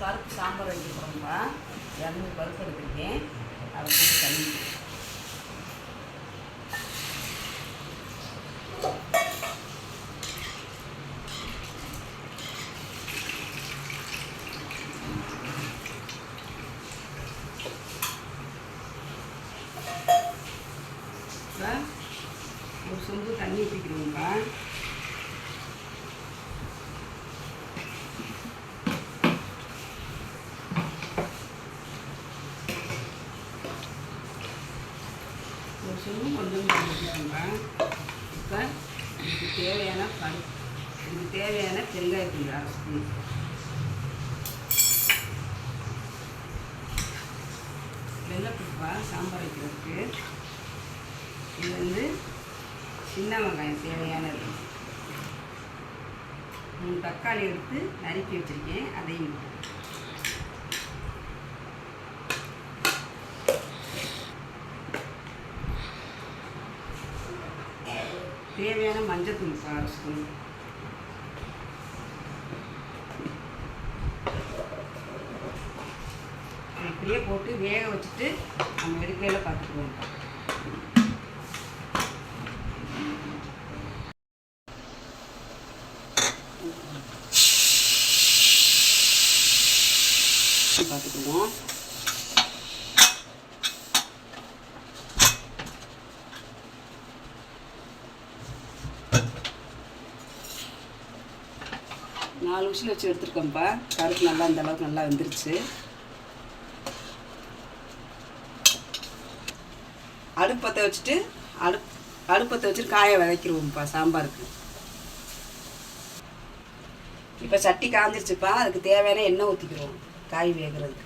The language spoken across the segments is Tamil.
பருப்பு சாம்பார் வைக்க போகிறோம்ப்பா இரநூறு பருப்பு எடுத்துருக்கேன். அதை போட்டு தண்ணி இப்போ ஒரு சொம்பு தண்ணி ஊற்றிக்கிறோம்ப்பா ஒரு சொம்பு கொஞ்சம் இப்போ இதுக்கு தேவையான பரு இதுக்கு தேவையான பெருங்காயத்தூள் அரை ஸ்பூன். வெள்ளைப்பூப்பா சாம்பார் வைக்கிறதுக்கு. இது வந்து சின்ன வெங்காயம் தேவையானது. மூணு தக்காளி எடுத்து நறுக்கி வச்சுருக்கேன். அதையும் போட்டு. தேவையான மஞ்சத்தூள் அரை ஸ்பூன் இப்படியே போட்டு வேக வச்சுட்டு நம்ம எடுக்கையில் பார்த்துக்குவோம் பார்த்துக்குவோம் நாலு விஷயம் வச்சு எடுத்துருக்கோம்ப்பா கருப்பு நல்லா இந்த அளவுக்கு நல்லா வந்துருச்சு. அடுப்பத்தை வச்சுட்டு அடுப் அடுப்பத்தை வச்சுட்டு காய வதக்கிடுவோம்ப்பா சாம்பாருக்கு. இப்போ சட்டி காஞ்சிருச்சுப்பா. அதுக்கு தேவையான எண்ணெய் ஊற்றிக்கிடுவோம் காய் வேகிறதுக்கு.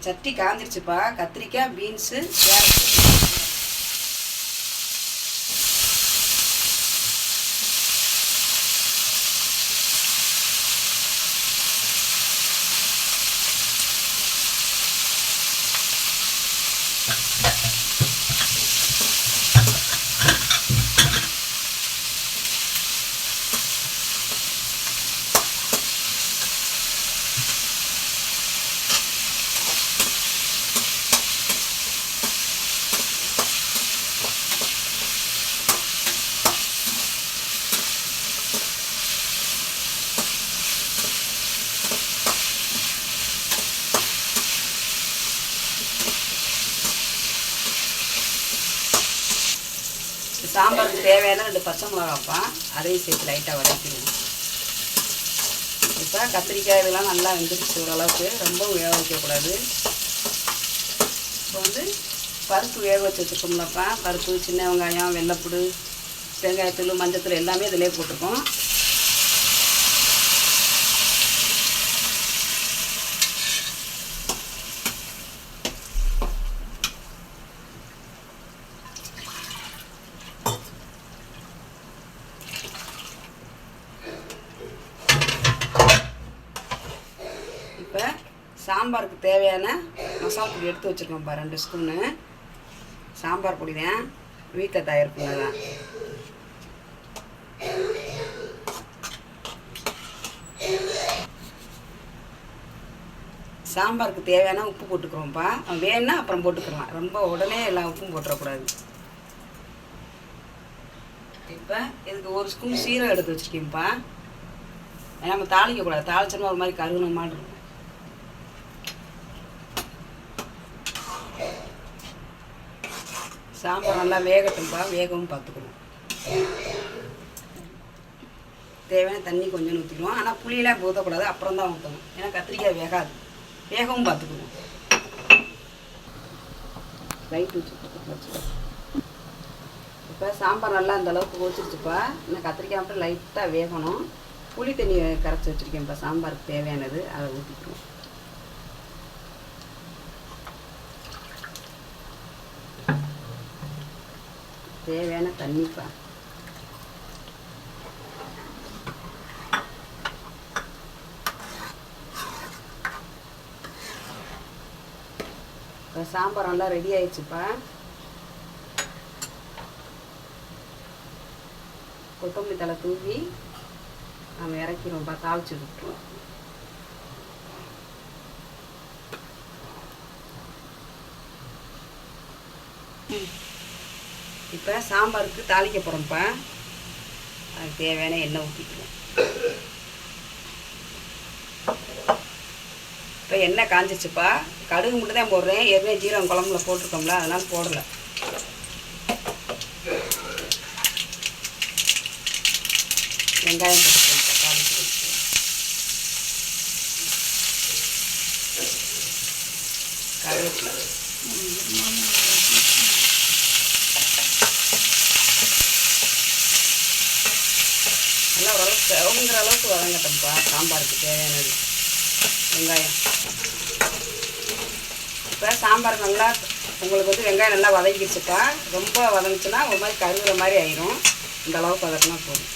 சட்டி காஞ்சிருச்சுப்பா. கத்திரிக்காய் பீன்ஸு கேரட்டு. சாம்பாருக்கு தேவையான ரெண்டு பச்சை வைப்பேன் அதையும் சேர்த்து லைட்டாக வதக்கிடுவோம் இப்போ கத்திரிக்காய் இதெல்லாம் நல்லா வெந்துருச்சு ஓரளவுக்கு. ரொம்ப வேக வைக்கக்கூடாது. இப்போ வந்து பருப்பு வேக வச்சு வச்சுருக்கோம்லப்பா. பருப்பு சின்ன வெங்காயம் வெள்ளைப்புடு வெங்காயத்தூள் மஞ்சத்தூள் எல்லாமே இதிலே போட்டிருக்கோம் இப்போ சாம்பாருக்கு தேவையான மசாலா பொடி எடுத்து வச்சுருக்கோம்ப்பா ரெண்டு ஸ்பூனு. சாம்பார் பொடி தான் வீட்டில் தயார் பண்ணதான் சாம்பாருக்கு தேவையான உப்பு போட்டுக்கிறோம்ப்பா. வேணும்னா அப்புறம் போட்டுக்கலாம். ரொம்ப உடனே எல்லா உப்பும் போட்டுறக்கூடாது. இப்போ இதுக்கு ஒரு ஸ்பூன் சீரகம் எடுத்து வச்சுருக்கேன்ப்பா. நம்ம தாளிக்கக்கூடாது. தாளிச்சோம்னா ஒரு மாதிரி கருகுன மாதிரி இருக்கும். சாம்பார் நல்லா வேகட்டும்ப்பா வேகவும் பார்த்துக்கணும். தேவையான தண்ணி கொஞ்சம் ஊற்றிடுவோம் ஆனால் புளியெல்லாம் ஊற்றக்கூடாது அப்புறம் தான் ஊற்றணும் ஏன்னா கத்திரிக்காய் வேகாது. வேகவும் பார்த்துக்கணும். லைட் வச்சு இப்போ சாம்பார் நல்லா அந்த அளவுக்கு கொதிச்சிருச்சுப்பா. இன்னும் கத்திரிக்காய் மட்டும் லைட்டாக வேகணும். புளி தண்ணி கரைச்சி வச்சுருக்கேன்ப்பா. சாம்பாருக்கு தேவையானது அதை ஊற்றிக்குவோம் தேவையான தண்ணிப்பா இப்போ சாம்பார் நல்லா ரெடி ஆயிடுச்சுப்பா. கொத்தமல்லி தலை தூவி நம்ம இறக்கிடுவோம்ப்பா தாளிச்சு விட்டுருவோம். இப்போ சாம்பாருக்கு தாளிக்க போகிறோம்ப்பா அதுக்கு தேவையான எண்ணெய் ஊற்றிக்குவோம் இப்போ எண்ணெய் காஞ்சிச்சுப்பா கடுகு மட்டும் தான் போடுறேன். ஏற்கனவே ஜீரகம் குழம்புல போட்டிருக்கோம்ல அதெல்லாம் போடலை. வெங்காயம் போட்டுக்கோங்க தக்காளி கருவேப்பிலை. நல்லா அளவுக்கு வதங்கட்டோம்ப்பா. சாம்பாருக்கு தேவையானது. வெங்காயம். இப்போ சாம்பார் நல்லா உங்களுக்கு வந்து வெங்காயம் நல்லா வதங்கிடுச்சுப்பா ரொம்ப வதங்குச்சுன்னா ஒரு மாதிரி கருகுற மாதிரி ஆயிரும். இந்த அளவுக்கு வதக்கினா போதும்.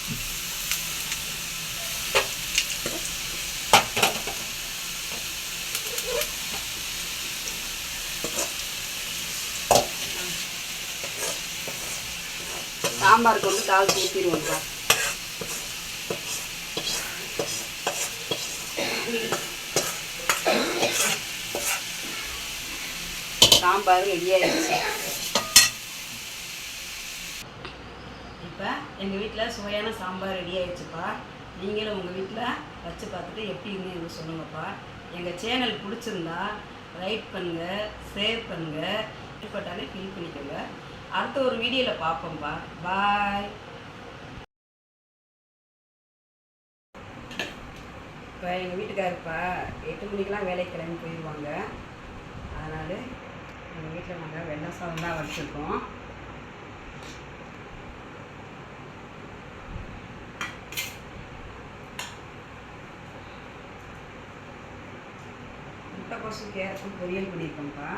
சாம்பாருக்கு வந்து தாளித்து ஊற்றிடுவோம்ப்பா சாம்பார் ரெடி ஆயிடுச்சு. இப்போ எங்கள் வீட்டில் சுவையான சாம்பார் ரெடி ஆயிடுச்சுப்பா. நீங்களும் உங்கள் வீட்டில் வச்சு பார்த்துட்டு எப்படி இருந்தீங்கன்னு சொல்லுங்கப்பா. எங்கள் சேனல் பிடிச்சிருந்தா லைக் பண்ணுங்கள் ஷேர் பண்ணுங்கள் பட்டாலே ஃபில் பண்ணிக்கோங்க. அடுத்த ஒரு வீடியோவில் பார்ப்போம்ப்பா. பாய் இப்போ எங்கள் வீட்டுக்காரப்பா எட்டு மணிக்கெலாம் வேலைக்கு கிளம்பி போயிடுவாங்க அதனால் எங்கள் வீட்டில் நாங்கள் வெள்ளை சாதம் தான் வச்சுருக்கோம். முட்டைக்கோசும் கேரட்டும் பொரியல் பண்ணியிருக்கோம்ப்பா.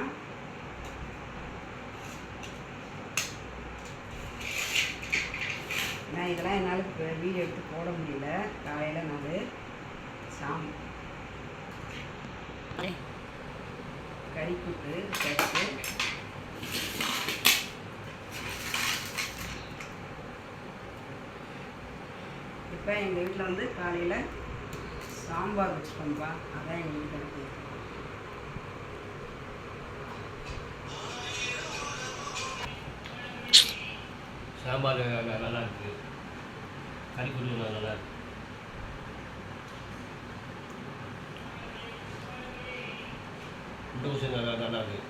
நான் இதெல்லாம் என்னால் இப்போ வீடியோ எடுத்து போட முடியல. காலையில் நான் சாம் கறி கட்டு இப்போ எங்கள் வீட்டில் வந்து காலையில் சாம்பார் வச்சுக்கோம்பா அதான் எங்கள் வீட்டில் சாம்பார் நல்லா இருக்குது கறி நல்லா இருக்குது முட்டை ஊசி நல்லா நல்லா இருக்கு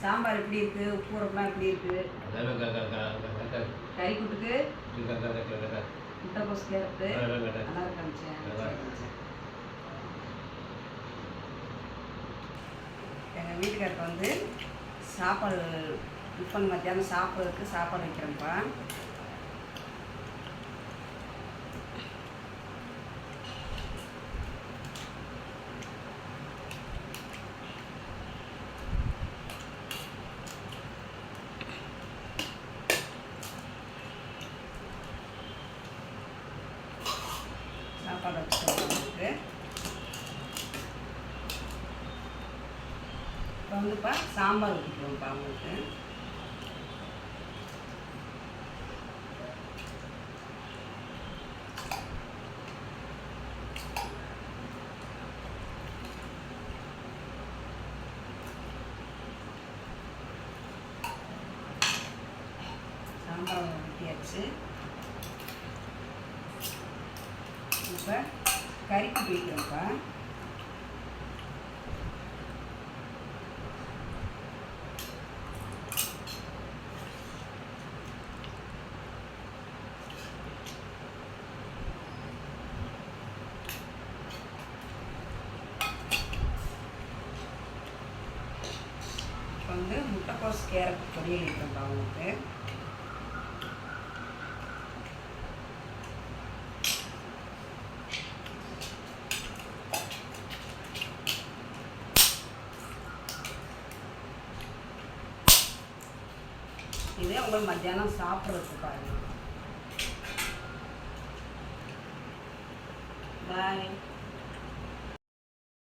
சாம்பார் எப்படி இருக்கு? உப்பு உரப்புலாம் எப்படி இருக்கு? கறி கூட்டுக்கு க- க- முட்டைக்கோஸ் கேரட்டு. நல்லா இருக்காச்சேன் எங்கள் வீட்டுக்காருக்கு வந்து சாப்பாடு டிஃபன் மத்தியானம் சாப்பிட்றதுக்கு சாப்பாடு வைக்கிறேன்ப்பா சாப்பாடு வச்சுருக்கோம் இப்போ வந்துப்பா சாம்பார் ஊற்றிக்குவோம்ப்பா உங்களுக்கு. சாம்பார் ஊற்றியாச்சு இப்போ கறிக்கு போயிட்டோம்ப்பா. இப்போ வந்து முட்டைக்கோஸ் கேரட் பொரியல் இருக்கிறப்பா உங்களுக்கு. இது குழம்பு மத்தியானம் சாப்பிட்றதுக்காக. பாருங்க பாய்